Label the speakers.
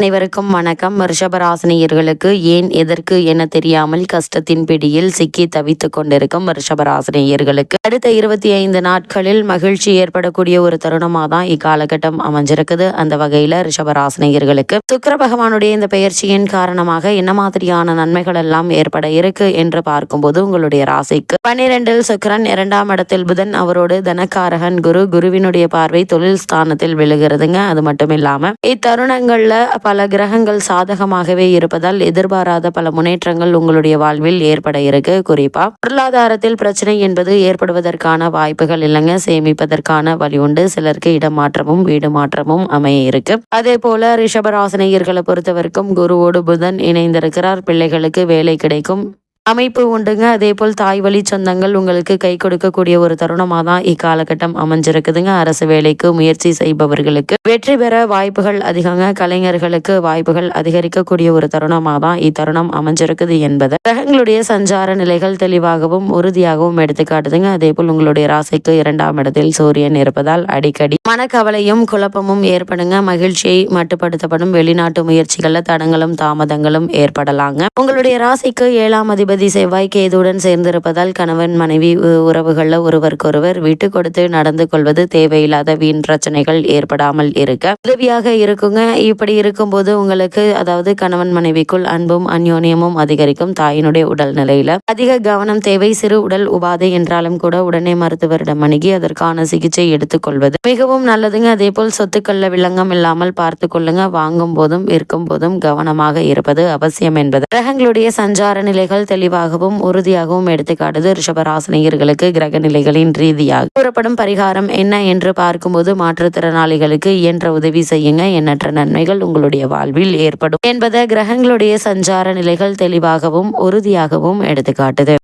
Speaker 1: அனைவருக்கும் வணக்கம். ரிஷபராசினியர்களுக்கு ஏன் எதற்கு என தெரியாமல் கஷ்டத்தின் பிடியில் சிக்கி தவித்துக் கொண்டிருக்கும் ரிஷபராசினியர்களுக்கு அடுத்த இருபத்தி ஐந்து நாட்களில் மகிழ்ச்சி ஏற்படக்கூடிய ஒரு தருணமாக தான் இக்காலகட்டம் அமைஞ்சிருக்குது. அந்த வகையில ரிஷபராசினியர்களுக்கு சுக்கர பகவானுடைய இந்த பெயர்ச்சியின் காரணமாக என்ன மாதிரியான நன்மைகள் எல்லாம் ஏற்பட இருக்கு என்று பார்க்கும்போது உங்களுடைய ராசிக்கு பன்னிரெண்டில் சுக்கரன் இரண்டாம் இடத்தில் புதன். அவரோடு தனக்காரகன் குரு. குருவினுடைய பார்வை தொழில் ஸ்தானத்தில் விழுகிறதுங்க. அது மட்டும் இல்லாம இத்தருணங்கள்ல பல கிரகங்கள் சாதகமாகவே இருப்பதால் எதிர்பாராத பல முன்னேற்றங்கள் உங்களுடைய வாழ்வில் ஏற்பட இருக்கு. குறிப்பா பொருளாதாரத்தில் பிரச்சனை என்பது ஏற்படுவதற்கான வாய்ப்புகள் இல்லைங்க. சேமிப்பதற்கான வழி உண்டு. சிலருக்கு இடமாற்றமும் வீடு மாற்றமும் அமைய இருக்கு. அதே போல ரிஷபராசனையர்களை பொறுத்தவரைக்கும் குருவோடு புதன் இணைந்திருக்கிறார். பிள்ளைகளுக்கு வேலை கிடைக்கும். அமைப்பு உண்டுங்க. அதே போல் தாய் வழி சொந்தங்கள் உங்களுக்கு கை கொடுக்கக்கூடிய ஒரு தருணமாக தான் இக்காலகட்டம் அமைஞ்சிருக்குதுங்க. அரசு வேலைக்கு முயற்சி செய்பவர்களுக்கு வெற்றி பெற வாய்ப்புகள் அதிகங்க. கலைஞர்களுக்கு வாய்ப்புகள் அதிகரிக்கக்கூடிய ஒரு தருணமாக தான் இத்தருணம் அமைஞ்சிருக்குது என்பது கிரகங்களுடைய சஞ்சார நிலைகள் தெளிவாகவும் உறுதியாகவும் எடுத்துக்காட்டுதுங்க. அதே போல் உங்களுடைய ராசிக்கு இரண்டாம் இடத்தில் சூரியன் இருப்பதால் அடிக்கடி மனக்கவலையும் குழப்பமும் ஏற்படுங்க. மகிழ்ச்சியை மட்டுப்படுத்தப்படும். வெளிநாட்டு முயற்சிகளில் தடங்களும் தாமதங்களும் ஏற்படலாங்க. உங்களுடைய ராசிக்கு ஏழாம் அதிபதி செவ்வாய் கேதுடன் சேர்ந்திருப்பதால் கணவன் மனைவி உறவுகளில் ஒருவருக்கொருவர் விட்டு கொடுத்து நடந்து கொள்வது தேவையில்லாத வீண் பிரச்சனைகள் ஏற்படாமல் இருக்க உதவியாக இருக்குங்க. இப்படி இருக்கும்போது உங்களுக்கு அதாவது கணவன் மனைவிக்குள் அன்பும் அந்யோன்யமும் அதிகரிக்கும் தாயினுடைய உடல் நிலையில. அதிக கவனம் தேவை. சிறு உடல் உபாதை என்றாலும் கூட உடனே மருத்துவரிடம் அணுகி அதற்கான சிகிச்சை எடுத்துக்கொள்வது மிகவும் நல்லதுங்க. அதே போல் சொத்துக்கள்ல விளங்கம் இல்லாமல் பார்த்து கொள்ளுங்க. வாங்கும் போதும் விற்கும் போதும் கவனமாக இருப்பது அவசியம் என்பது. கிரகங்களுடைய சஞ்சார நிலைகள் தெளிவு தெளிவாகவும் உறுதியாகவும் எடுத்துக்காட்டுது ரிஷபராசினியர்களுக்கு கிரக நிலைகளின் ரீதியாக. கூறப்படும் பரிகாரம் என்ன என்று பார்க்கும்போது மாற்றுத்திறனாளிகளுக்கு இயன்ற உதவி செய்யுங்க. எண்ணற்ற நன்மைகள் உங்களுடைய வாழ்வில் ஏற்படும் என்பதை கிரகங்களுடைய சஞ்சார நிலைகள் தெளிவாகவும் உறுதியாகவும் எடுத்துக்காட்டுது.